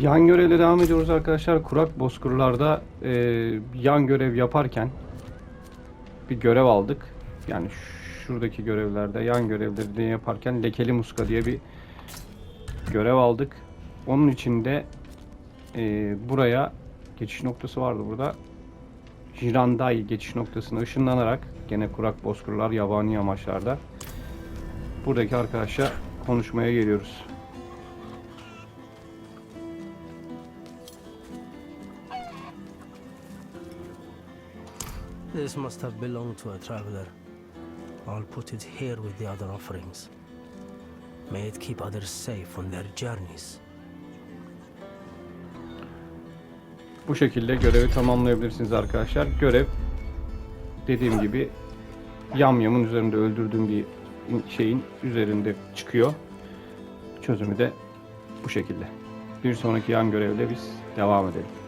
Yan görevle devam ediyoruz arkadaşlar. Kurak Bozkırlar'da e, yan görev yaparken bir görev aldık. Yani şuradaki görevlerde yan görevleri yaparken lekeli muska diye bir görev aldık. Onun için de e, buraya geçiş noktası vardı burada. Jiranday geçiş noktasına ışınlanarak gene kurak bozkırlar yabani amaçlarda buradaki arkadaşla konuşmaya geliyoruz. This must have belonged to a traveler. I'll put it here with the other offerings. May it keep others safe on their journeys. Bu şekilde görevi tamamlayabilirsiniz arkadaşlar. Görev dediğim gibi yamyamın üzerinde öldürdüğüm bir şeyin üzerinde çıkıyor. Çözümü de bu şekilde. Bir sonraki yan görevle biz devam edelim.